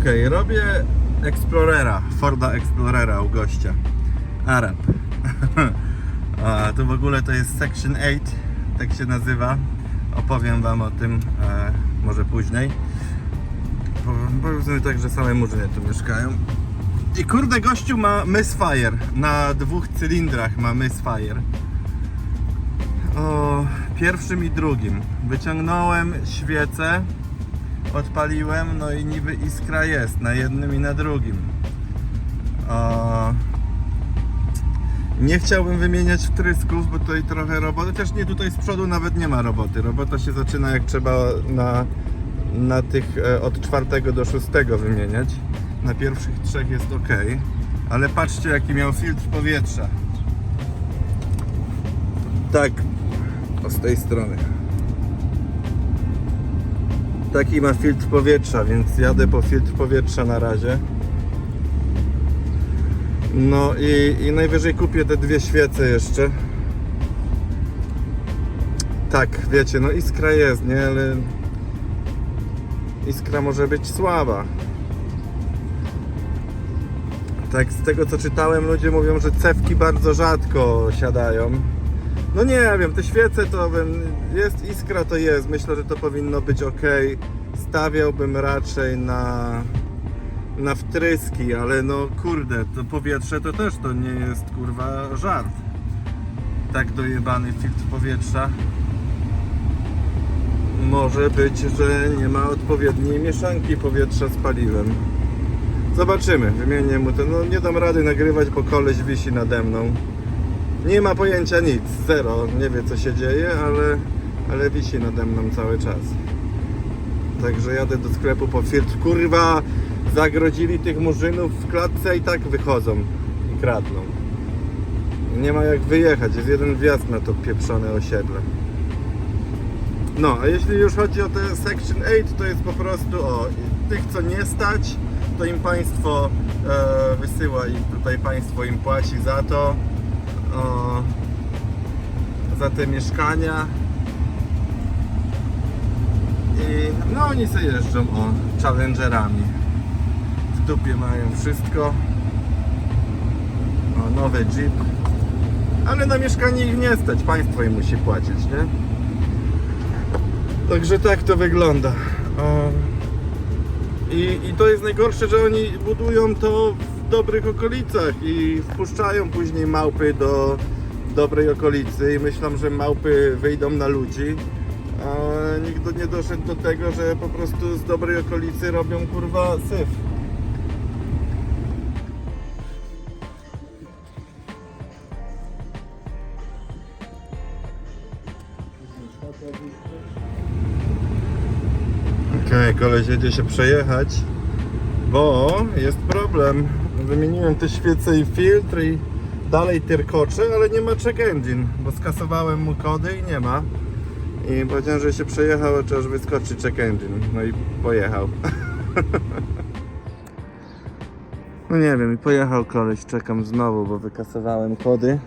Okej, robię Explorera, Forda Explorera u gościa. Arab. A to w ogóle to jest Section 8, tak się nazywa. Opowiem Wam o tym e, może później. Powiedzmy tak, że same murzyny tu mieszkają. I kurde, gościu ma Misfire. Na dwóch cylindrach ma Misfire. O pierwszym i drugim. Wyciągnąłem świecę, odpaliłem, no i niby iskra jest na jednym i na drugim. O, nie chciałbym wymieniać wtrysków, bo tutaj trochę roboty. Też nie tutaj z przodu nawet nie ma roboty. Robota się zaczyna jak trzeba na, na tych e, od czwartego do szóstego wymieniać. Na pierwszych trzech jest ok. Ale patrzcie jaki miał filtr powietrza. Tak, z tej strony. Taki ma filtr powietrza, więc jadę po filtr powietrza na razie. No i, i najwyżej kupię te dwie świece jeszcze. Tak, wiecie, no iskra jest, nie? Ale iskra może być słaba. Tak, z tego co czytałem, ludzie mówią, że cewki bardzo rzadko siadają. No nie wiem, te świece to bym, jest iskra to jest, myślę, że to powinno być ok. Stawiałbym raczej na, na wtryski, ale no kurde, to powietrze to też to nie jest kurwa żart. Tak dojebany filtr powietrza. Może być, że nie ma odpowiedniej mieszanki powietrza z paliwem. Zobaczymy, wymienię mu to. No nie dam rady nagrywać, bo koleś wisi nade mną. Nie ma pojęcia nic, zero, nie wie co się dzieje, ale, ale wisi nade mną cały czas. Także jadę do sklepu po filtr. Kurwa, zagrodzili tych murzynów w klatce i tak wychodzą i kradną. Nie ma jak wyjechać, jest jeden wjazd na to pieprzone osiedle. No, a jeśli już chodzi o te Section 8, to jest po prostu o tych co nie stać, to im państwo e, wysyła i tutaj państwo im płaci za to za te mieszkania. I no oni sobie jeżdżą o challengerami. W dupie mają wszystko. O nowy jeep. Ale na mieszkanie ich nie stać. Państwo im musi płacić nie? Także tak to wygląda. O, i, I to jest najgorsze, że oni budują to w dobrych okolicach i wpuszczają później małpy do dobrej okolicy i myślą, że małpy wyjdą na ludzi. A nikt nie doszedł do tego, że po prostu z dobrej okolicy robią kurwa syf. Okej, koleś jedzie się przejechać, bo jest problem. Wymieniłem te świece i filtr i dalej tyrkocze, ale nie ma check engine, bo skasowałem mu kody i nie ma. I powiedziałem, że się przejechał, czy aż wyskoczy check engine. No i pojechał. No nie wiem, i pojechał koleś, czekam znowu, bo wykasowałem kody.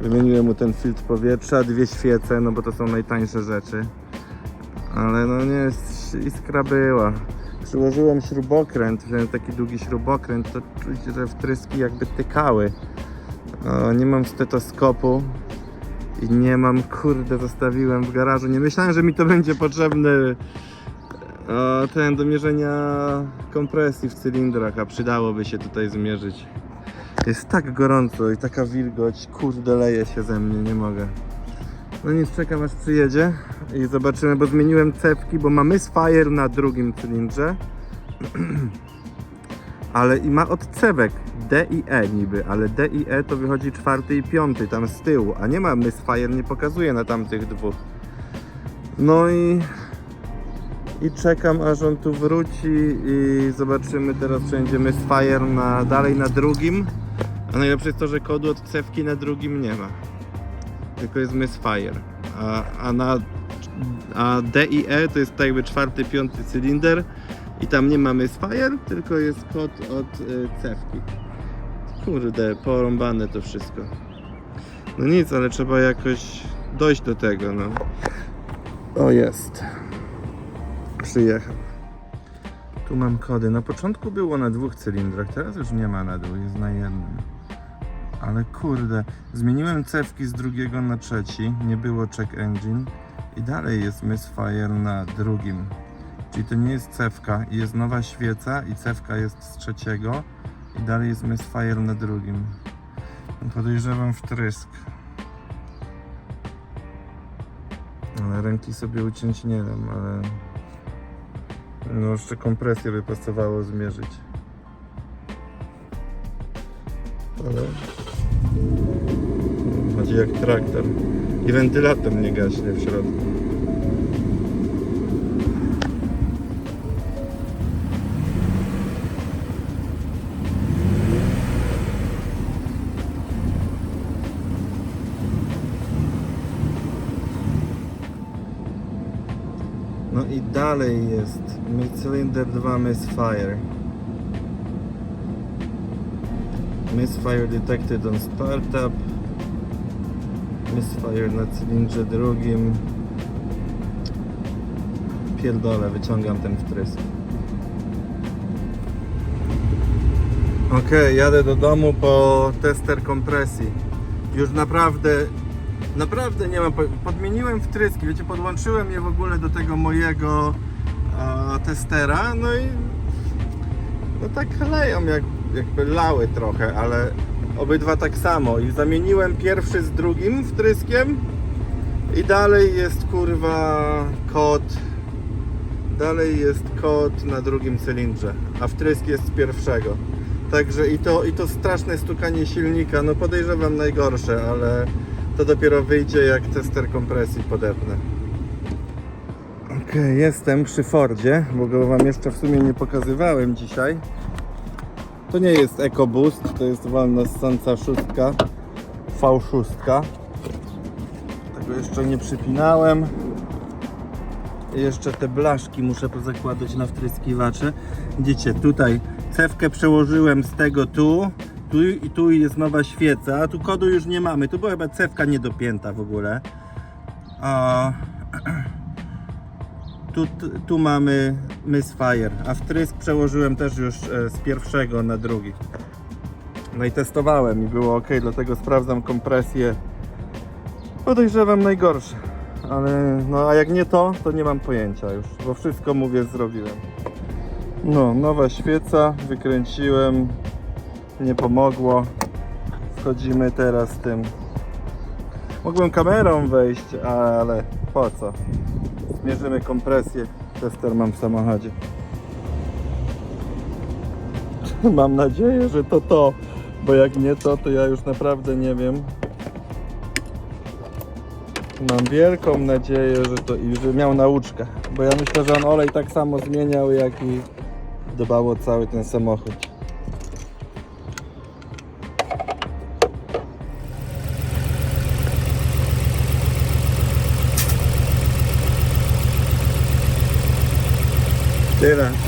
Wymieniłem mu ten filtr powietrza, dwie świece, no bo to są najtańsze rzeczy. Ale no nie, iskra była. Przyłożyłem śrubokręt, wziąłem taki długi śrubokręt, to czuć, że wtryski jakby tykały. O, nie mam stetoskopu i nie mam, kurde, zostawiłem w garażu. Nie myślałem, że mi to będzie potrzebny o, ten do mierzenia kompresji w cylindrach, a przydałoby się tutaj zmierzyć. Jest tak gorąco i taka wilgoć, kurde, leje się ze mnie, nie mogę. No nic, czekam aż przyjedzie i zobaczymy, bo zmieniłem cewki, bo mamy Misfire na drugim cylindrze. ale i ma od cewek D i E niby, ale D i E to wychodzi czwarty i piąty tam z tyłu, a nie ma Misfire, nie pokazuje na tamtych dwóch. No i i czekam aż on tu wróci i zobaczymy teraz czy będzie Misfire na, dalej na drugim. A najlepsze jest to, że kodu od cewki na drugim nie ma tylko jest Misfire. A, a na a D i E to jest jakby czwarty, piąty cylinder i tam nie ma Misfire, tylko jest kod od y, cewki. Kurde, porąbane to wszystko. No nic, ale trzeba jakoś dojść do tego, no. O jest. Przyjechał. Tu mam kody. Na początku było na dwóch cylindrach, teraz już nie ma na dwóch, jest na jednym. Ale kurde, zmieniłem cewki z drugiego na trzeci, nie było check engine i dalej jest misfire na drugim. Czyli to nie jest cewka, jest nowa świeca i cewka jest z trzeciego i dalej jest misfire na drugim. Podejrzewam wtrysk. Ale ręki sobie uciąć nie wiem, ale no jeszcze kompresję by pasowało zmierzyć. Ale chodzi jak traktor. I wentylator nie gaśnie w środku. No i dalej jest Cylinder 2 Misfire. Misfire detected on startup. Misfire na cylindrze drugim. Pierdolę, wyciągam ten wtrysk. Okej, jadę do domu po tester kompresji. Już naprawdę Naprawdę nie mam. po- Podmieniłem wtryski, wiecie, podłączyłem je w ogóle do tego mojego testera, no i no tak leją, jak, jakby lały trochę, ale obydwa tak samo. I zamieniłem pierwszy z drugim wtryskiem i dalej jest kurwa kod. Dalej jest kod na drugim cylindrze, a wtrysk jest z pierwszego. Także i to, i to straszne stukanie silnika, no podejrzewam najgorsze, ale to dopiero wyjdzie jak tester kompresji podepnę. Okej, jestem przy Fordzie, bo go Wam jeszcze w sumie nie pokazywałem dzisiaj. To nie jest EcoBoost, to jest wolna ssąca szóstka, V6. Tego jeszcze nie przypinałem. Jeszcze te blaszki muszę pozakładać na wtryskiwacze. Widzicie, tutaj cewkę przełożyłem z tego tu, tu i tu jest nowa świeca, tu kodu już nie mamy. Tu była chyba cewka niedopięta w ogóle. tu, tu mamy Misfire, a wtrysk przełożyłem też już e, z pierwszego na drugi. No i testowałem i było ok, dlatego sprawdzam kompresję. Podejrzewam najgorsze, ale no a jak nie to, to nie mam pojęcia już, bo wszystko mówię zrobiłem. No, nowa świeca, wykręciłem, nie pomogło. Wchodzimy teraz tym. Mogłem kamerą wejść, ale po co? Zmierzymy kompresję. Tester mam w samochodzie. Mam nadzieję, że to to, bo jak nie to, to ja już naprawdę nie wiem. Mam wielką nadzieję, że to i że miał nauczkę, bo ja myślę, że on olej tak samo zmieniał, jak i dbał o cały ten samochód. Later.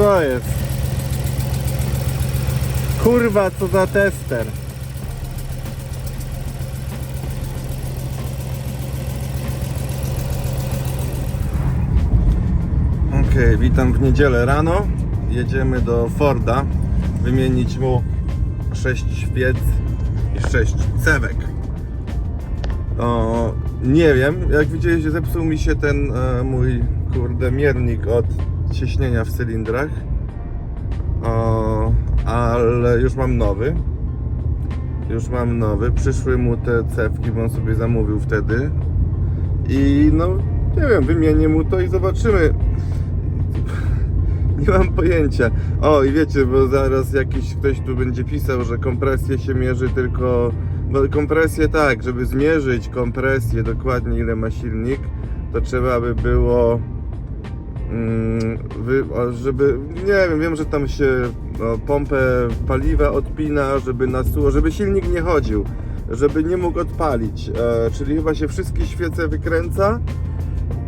Co jest? Kurwa, co za tester. Okej, witam w niedzielę rano. Jedziemy do Forda wymienić mu 6 świec i 6 cewek. O, nie wiem, jak widzieliście, zepsuł mi się ten e, mój kurde miernik od ciśnienia w cylindrach. O, ale już mam nowy. Już mam nowy. Przyszły mu te cewki, bo on sobie zamówił wtedy. I no, nie wiem, wymienię mu to i zobaczymy. Nie mam pojęcia. O, i wiecie, bo zaraz jakiś ktoś tu będzie pisał, że kompresję się mierzy tylko. Bo kompresję tak, żeby zmierzyć kompresję dokładnie ile ma silnik, to trzeba by było. Mm, żeby. Nie wiem, wiem, że tam się no, pompę paliwa odpina, żeby nasuło, żeby silnik nie chodził, żeby nie mógł odpalić. E, czyli chyba się wszystkie świece wykręca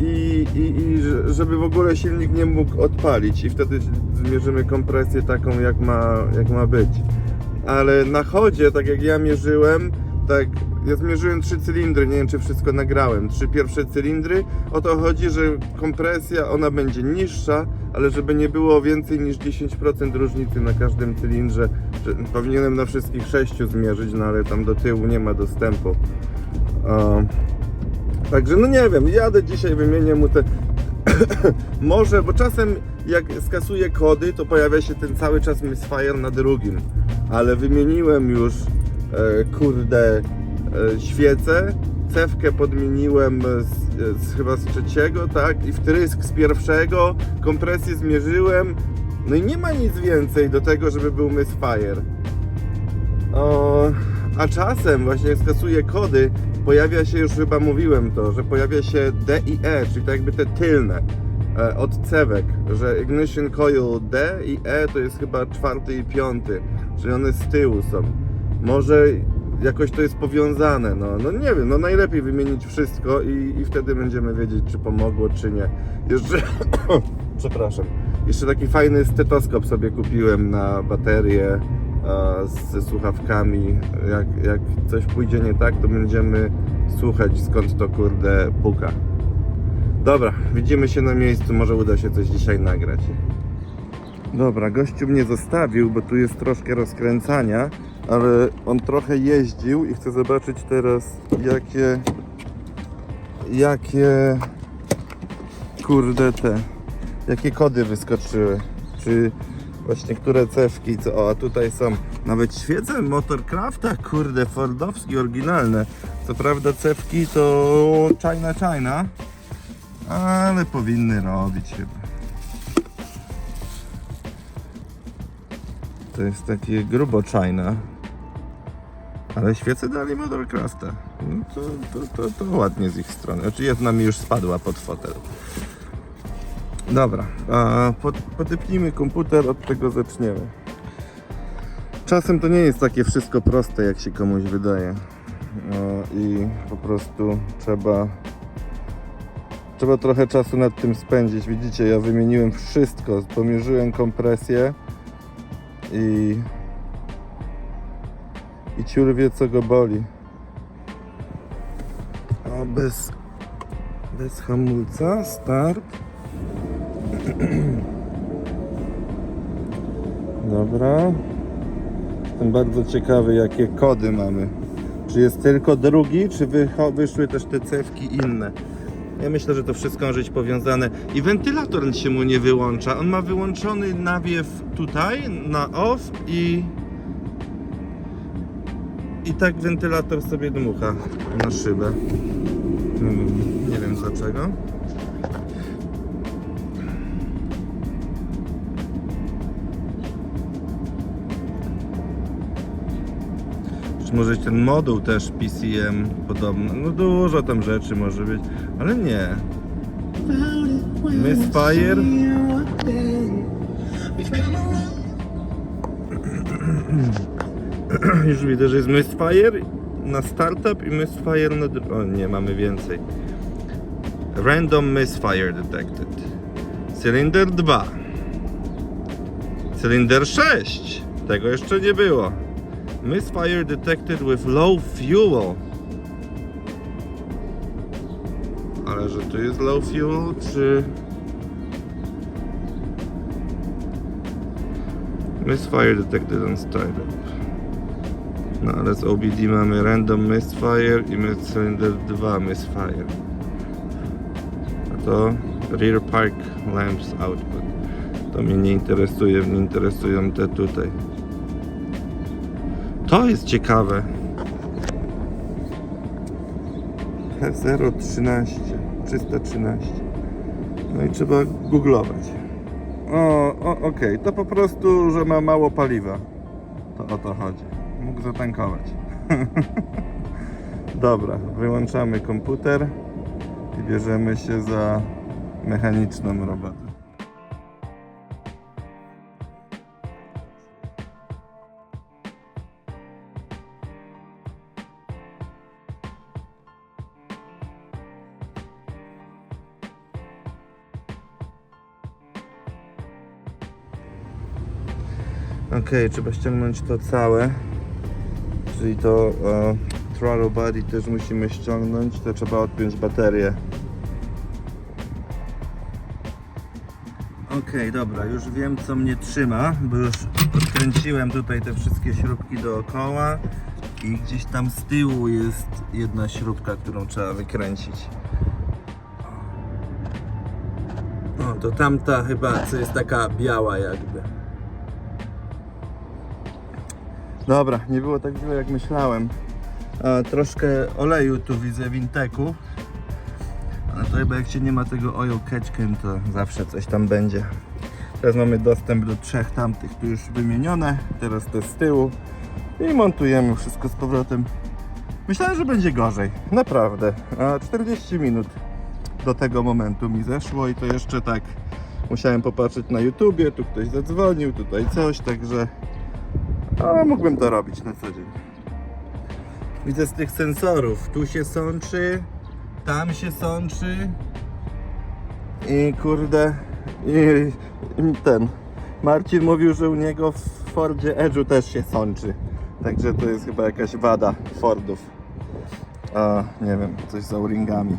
i, i, i że- żeby w ogóle silnik nie mógł odpalić i wtedy zmierzymy kompresję taką jak ma, jak ma być. Ale na chodzie, tak jak ja mierzyłem, tak ja zmierzyłem trzy cylindry, nie wiem czy wszystko nagrałem, trzy pierwsze cylindry, o to chodzi, że kompresja ona będzie niższa, ale żeby nie było więcej niż 10% różnicy na każdym cylindrze, powinienem na wszystkich sześciu zmierzyć, no ale tam do tyłu nie ma dostępu. O. Także no nie wiem, jadę dzisiaj, wymienię mu te. Może, bo czasem jak skasuję kody, to pojawia się ten cały czas Misfire na drugim. Ale wymieniłem już, e, kurde, świecę. Cewkę podmieniłem z, z, chyba z trzeciego, tak? I wtrysk z pierwszego. Kompresję zmierzyłem. No i nie ma nic więcej do tego, żeby był Misfire. O, a czasem właśnie jak skasuję kody, pojawia się, już chyba mówiłem to, że pojawia się D i E, czyli to jakby te tylne e, od cewek, że ignition coil D i E to jest chyba czwarty i piąty, czyli one z tyłu są. Może jakoś to jest powiązane, no, no nie wiem, no najlepiej wymienić wszystko i, i wtedy będziemy wiedzieć, czy pomogło, czy nie. Jeszcze, przepraszam, jeszcze taki fajny stetoskop sobie kupiłem na baterię e, ze słuchawkami. Jak, jak coś pójdzie nie tak, to będziemy słuchać skąd to kurde puka. Dobra, widzimy się na miejscu, może uda się coś dzisiaj nagrać. Dobra, gościu mnie zostawił, bo tu jest troszkę rozkręcania, ale on trochę jeździł i chcę zobaczyć teraz jakie jakie kurde te jakie kody wyskoczyły. Czy właśnie które cewki, co o, a tutaj są nawet świece Motorcrafta, kurde, Fordowski, oryginalne. Co prawda cewki to China China, ale powinny robić chyba. To jest takie grubo China. Ale świece dali Motorcrafta. No to, to, to, to ładnie z ich strony. Znaczy jedna mi już spadła pod fotel. Dobra, pod, podepnijmy komputer, od tego zaczniemy. Czasem to nie jest takie wszystko proste, jak się komuś wydaje. No, I po prostu trzeba trzeba trochę czasu nad tym spędzić. Widzicie, ja wymieniłem wszystko, pomierzyłem kompresję i i ciur wie co go boli. O, bez bez hamulca, start. Dobra. Jestem bardzo ciekawy, jakie kody mamy. Czy jest tylko drugi, czy wyszły też te cewki inne? Ja myślę, że to wszystko może być powiązane. I wentylator się mu nie wyłącza. On ma wyłączony nawiew tutaj na off i. I tak wentylator sobie dmucha na szybę. Hmm, Nie wiem dlaczego. Może być ten moduł też PCM podobny? No dużo tam rzeczy może być, ale nie. Misfire. Już widzę, że jest Misfire na startup i Misfire na... O nie, mamy więcej. Random Misfire Detected. Cylinder 2. Cylinder 6. Tego jeszcze nie było. Misfire detected with low fuel. Ale że tu jest low fuel, czy... Misfire detected on startup. No ale z OBD mamy random misfire i cylinder 2 misfire. A to rear park lamps output. To mnie nie interesuje, mnie interesują te tutaj. To jest ciekawe. P013 313 No i trzeba googlować. O, o okej, to po prostu, że ma mało paliwa. To o to chodzi. Mógł zatankować. Dobra, wyłączamy komputer i bierzemy się za mechaniczną robotę. Ok, trzeba ściągnąć to całe. Czyli to e, throttle body też musimy ściągnąć, to trzeba odpiąć baterię. Ok, dobra, już wiem co mnie trzyma, bo już odkręciłem tutaj te wszystkie śrubki dookoła i gdzieś tam z tyłu jest jedna śrubka, którą trzeba wykręcić. O, to tamta chyba, co jest taka biała jakby. Dobra, nie było tak źle jak myślałem. A, troszkę oleju tu widzę w inteku. Ale to chyba jak się nie ma tego oil catchken, to zawsze coś tam będzie. Teraz mamy dostęp do trzech tamtych tu już wymienione. Teraz te z tyłu. I montujemy wszystko z powrotem. Myślałem, że będzie gorzej. Naprawdę. A 40 minut do tego momentu mi zeszło i to jeszcze tak musiałem popatrzeć na YouTubie, tu ktoś zadzwonił, tutaj coś, także a mógłbym to robić na co dzień. Widzę z tych sensorów. Tu się sączy, tam się sączy. I kurde. I, i ten. Marcin mówił, że u niego w Fordzie Edge'u też się sączy. Także to jest chyba jakaś wada Fordów. A nie wiem, coś z O-ringami.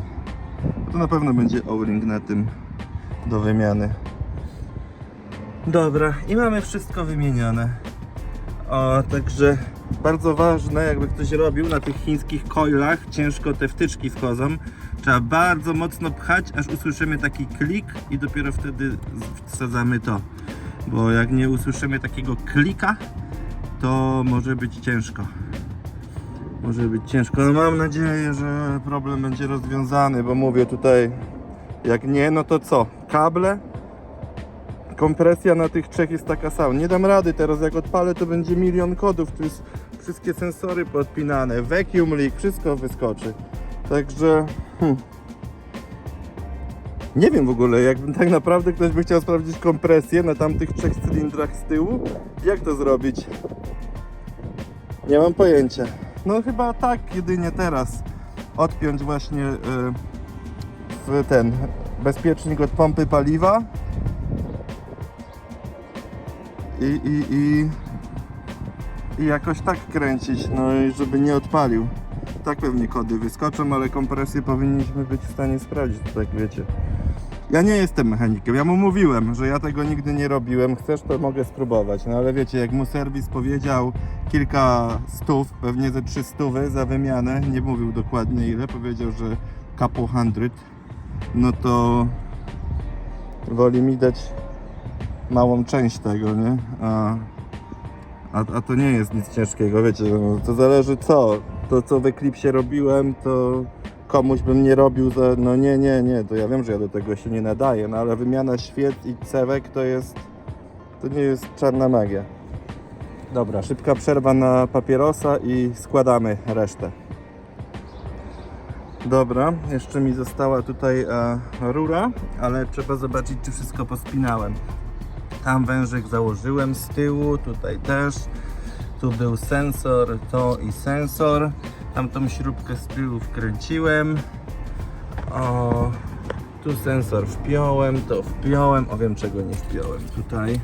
To na pewno będzie O-ring na tym do wymiany. Dobra, i mamy wszystko wymienione. O, także bardzo ważne, jakby ktoś robił na tych chińskich coilach, ciężko te wtyczki wchodzą. Trzeba bardzo mocno pchać, aż usłyszymy taki klik i dopiero wtedy wsadzamy to. Bo jak nie usłyszymy takiego klika, to może być ciężko. Może być ciężko. No mam nadzieję, że problem będzie rozwiązany, bo mówię tutaj, jak nie, no to co? Kable? Kompresja na tych trzech jest taka sama. Nie dam rady teraz, jak odpalę, to będzie milion kodów. Tu jest wszystkie sensory podpinane, vacuum leak, wszystko wyskoczy. Także. Hmm. Nie wiem w ogóle, jakby tak naprawdę ktoś by chciał sprawdzić kompresję na tamtych trzech cylindrach z tyłu, jak to zrobić? Nie mam pojęcia. No chyba tak, jedynie teraz odpiąć właśnie y, w ten bezpiecznik od pompy paliwa i, i, i, i jakoś tak kręcić, no i żeby nie odpalił. Tak pewnie kody wyskoczą, ale kompresję powinniśmy być w stanie sprawdzić, tak wiecie. Ja nie jestem mechanikiem, ja mu mówiłem, że ja tego nigdy nie robiłem, chcesz to mogę spróbować, no ale wiecie, jak mu serwis powiedział kilka stów, pewnie ze 300 za wymianę, nie mówił dokładnie ile, powiedział, że couple hundred, no to woli mi dać małą część tego, nie? A, a, a to nie jest nic ciężkiego, wiecie, no, to zależy co. To co w Eclipse robiłem, to komuś bym nie robił za, no nie, nie, nie, to ja wiem, że ja do tego się nie nadaję, no ale wymiana świec i cewek to jest, to nie jest czarna magia. Dobra, szybka przerwa na papierosa i składamy resztę. Dobra, jeszcze mi została tutaj e, rura, ale trzeba zobaczyć, czy wszystko pospinałem. Tam wężyk założyłem z tyłu, tutaj też. Tu był sensor, to i sensor. Tam tą śrubkę z tyłu wkręciłem. O, tu sensor wpiąłem, to wpiąłem. O, wiem czego nie wpiąłem. Tutaj.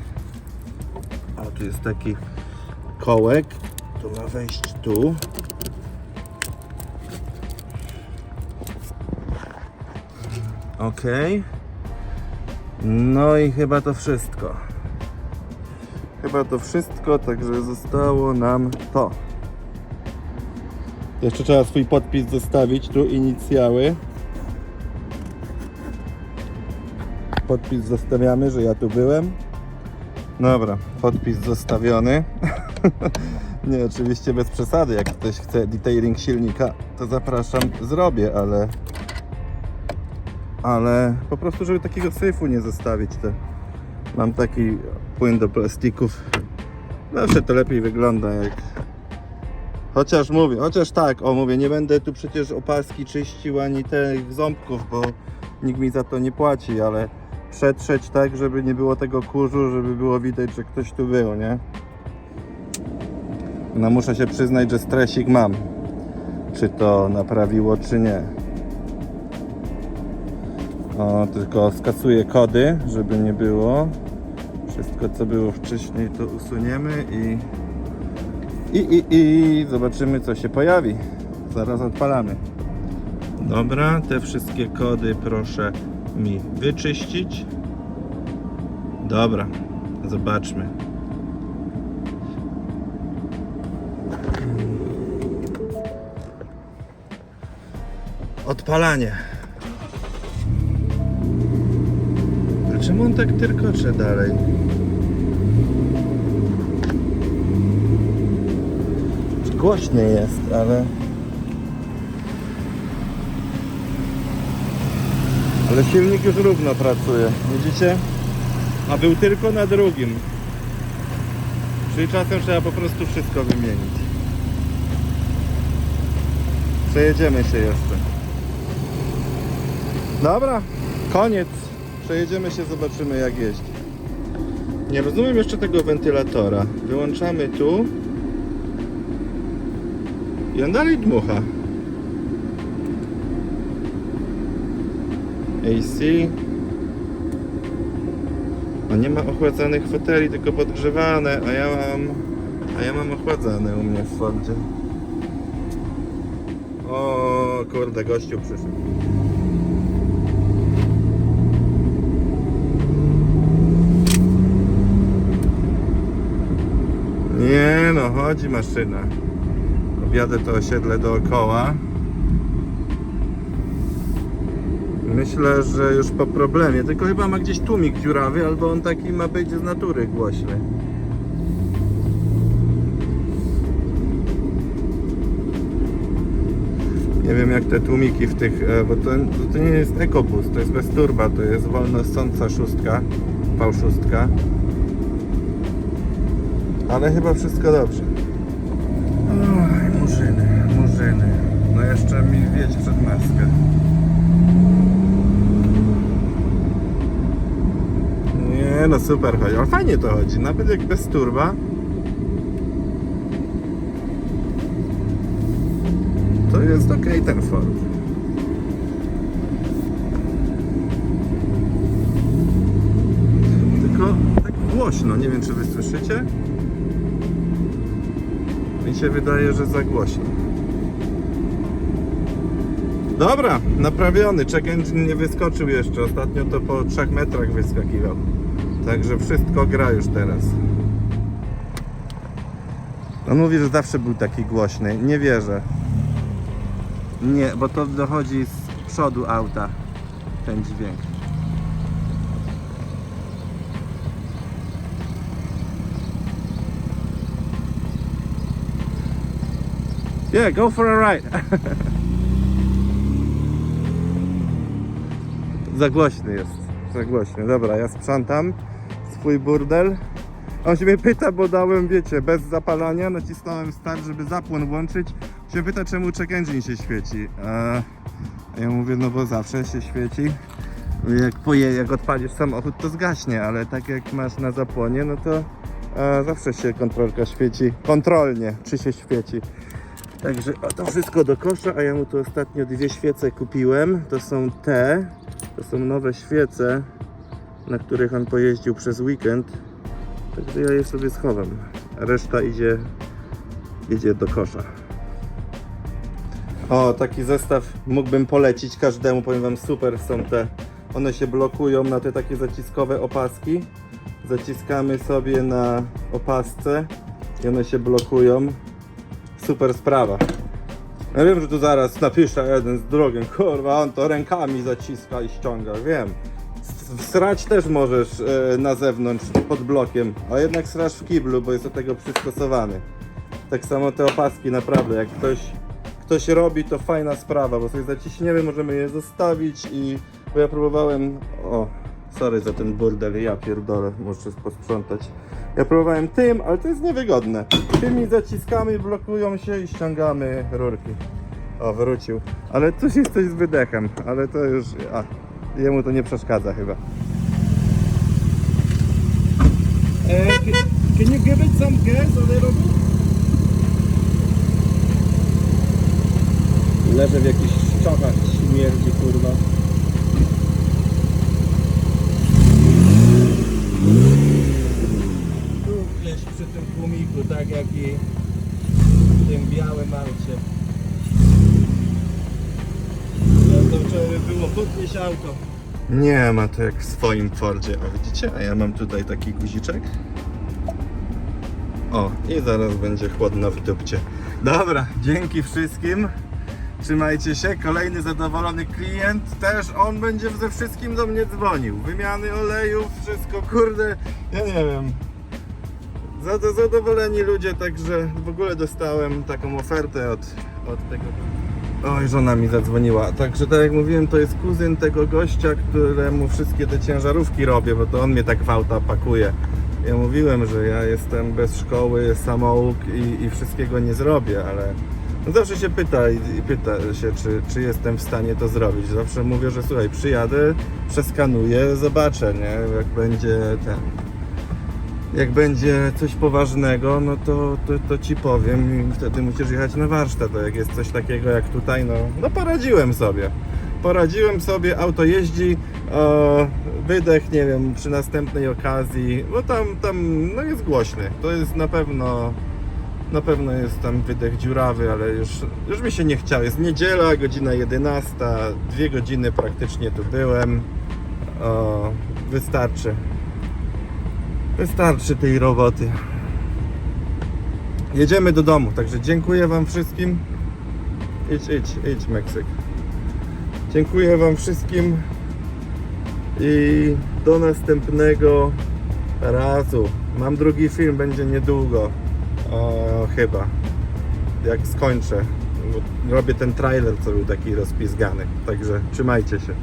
O, tu jest taki kołek. Tu ma wejść tu. Ok. No i chyba to wszystko. Chyba to wszystko, także zostało nam to. Jeszcze trzeba swój podpis zostawić, tu inicjały. Podpis zostawiamy, że ja tu byłem. Dobra, podpis zostawiony. Nie, oczywiście bez przesady. Jak ktoś chce detailing silnika, to zapraszam, zrobię, ale. Ale po prostu, żeby takiego sejfu nie zostawić, to mam taki płyn do plastików. Zawsze to lepiej wygląda jak. Chociaż mówię, chociaż tak, o mówię, nie będę tu przecież opaski czyścił ani tych ząbków, bo nikt mi za to nie płaci, ale przetrzeć tak, żeby nie było tego kurzu, żeby było widać, że ktoś tu był, nie? No muszę się przyznać, że stresik mam. Czy to naprawiło, czy nie. O, tylko skasuję kody, żeby nie było. Wszystko co było wcześniej to usuniemy i i, i, i zobaczymy co się pojawi. Zaraz odpalamy. Dobra, te wszystkie kody proszę mi wyczyścić. Dobra, zobaczmy. Odpalanie. Czemu on tak tyrkocze dalej? Głośniej jest, ale... Ale silnik już równo pracuje, widzicie? A był tylko na drugim. Czyli czasem trzeba po prostu wszystko wymienić. Przejedziemy się jeszcze. Dobra, koniec. Przejedziemy się, zobaczymy jak jeździ. Nie rozumiem jeszcze tego wentylatora. Wyłączamy tu. I on dalej dmucha. AC. A nie ma ochładzanych foteli, tylko podgrzewane, a ja mam... A ja mam ochładzane u mnie w Fordzie. O kurde, gościu przyszedł. Nie no, chodzi maszyna. Objadę to osiedle dookoła. Myślę, że już po problemie, tylko chyba ma gdzieś tłumik dziurawy, albo on taki ma być z natury głośny. Nie wiem jak te tłumiki w tych, e, bo to, to nie jest EcoBoost, to jest bez turba, to jest wolno ssąca szóstka, V6. Ale chyba wszystko dobrze. Oj, murzyny, murzyny. No jeszcze mi wiedź przed maskę. Nie no super chodzi, ale fajnie to chodzi, nawet jak bez turba. To jest ok ten Ford. Tylko tak głośno, nie wiem czy wy słyszycie. Mi się wydaje, że za głośno. Dobra, naprawiony. Check engine nie wyskoczył jeszcze. Ostatnio to po 3 metrach wyskakiwał. Także wszystko gra już teraz. On mówi, że zawsze był taki głośny. Nie wierzę. Nie, bo to dochodzi z przodu auta. Ten dźwięk. Yeah, go for a ride. Za głośny jest. Za głośny. Dobra, ja sprzątam swój burdel. On się mnie pyta, bo dałem, wiecie, bez zapalania, nacisnąłem start, żeby zapłon włączyć. Się pyta, czemu check engine się świeci. A ja mówię, no bo zawsze się świeci. Jak, poje, jak odpalisz samochód, to zgaśnie, ale tak jak masz na zapłonie, no to a, zawsze się kontrolka świeci kontrolnie, czy się świeci. Także to wszystko do kosza, a ja mu tu ostatnio dwie świece kupiłem. To są te, to są nowe świece, na których on pojeździł przez weekend. Także ja je sobie schowam. A reszta idzie, idzie do kosza. O, taki zestaw mógłbym polecić każdemu, powiem wam, super są te. One się blokują na te takie zaciskowe opaski. Zaciskamy sobie na opasce i one się blokują. Super sprawa. Ja wiem, że tu zaraz napisze jeden z drugim, kurwa, on to rękami zaciska i ściąga, wiem. Srać też możesz e, na zewnątrz, pod blokiem, a jednak srasz w kiblu, bo jest do tego przystosowany. Tak samo te opaski, naprawdę, jak ktoś, ktoś robi, to fajna sprawa, bo sobie zaciśniemy, możemy je zostawić i... Bo ja próbowałem... O, sorry za ten burdel, ja pierdolę, muszę posprzątać. Ja próbowałem tym, ale to jest niewygodne. Tymi zaciskamy, blokują się i ściągamy rurki. O, wrócił. Ale coś jest coś z wydechem, ale to już... A, jemu to nie przeszkadza chyba. Uh, can, can you give it some gas a little bit? Leżę w jakichś szczochach, śmierdzi kurwa. Również przy tym tłumiku, tak jak i w tym białym aucie. No to wczoraj było podnieść auto. Nie ma to jak w swoim Fordzie. O widzicie? A ja mam tutaj taki guziczek. O, i zaraz będzie chłodno w dupcie. Dobra, dzięki wszystkim. Trzymajcie się. Kolejny zadowolony klient. Też on będzie ze wszystkim do mnie dzwonił. Wymiany olejów, wszystko, kurde. Ja nie wiem. Zado- Zadowoleni ludzie, także w ogóle dostałem taką ofertę od, od tego. Oj, żona mi zadzwoniła. Także tak jak mówiłem, to jest kuzyn tego gościa, któremu wszystkie te ciężarówki robię, bo to on mnie tak w pakuje. Ja mówiłem, że ja jestem bez szkoły, samouk i, i wszystkiego nie zrobię, ale zawsze się pyta i, i pyta się, czy, czy jestem w stanie to zrobić. Zawsze mówię, że słuchaj, przyjadę, przeskanuję, zobaczę, nie? Jak będzie ten jak będzie coś poważnego, no to, to, to ci powiem i wtedy musisz jechać na warsztat. A jak jest coś takiego jak tutaj, no, no poradziłem sobie. Poradziłem sobie, auto jeździ, o, wydech, nie wiem, przy następnej okazji, bo tam, tam no jest głośny. To jest na pewno, na pewno jest tam wydech dziurawy, ale już, już mi się nie chciało. Jest niedziela, godzina 11, dwie godziny praktycznie tu byłem. Wystarczy. Wystarczy tej roboty. Jedziemy do domu, także dziękuję Wam wszystkim. Idź, idź, idź Meksyk. Dziękuję Wam wszystkim i do następnego razu. Mam drugi film, będzie niedługo. O, chyba. Jak skończę. Robię ten trailer, co był taki rozpizgany. Także trzymajcie się.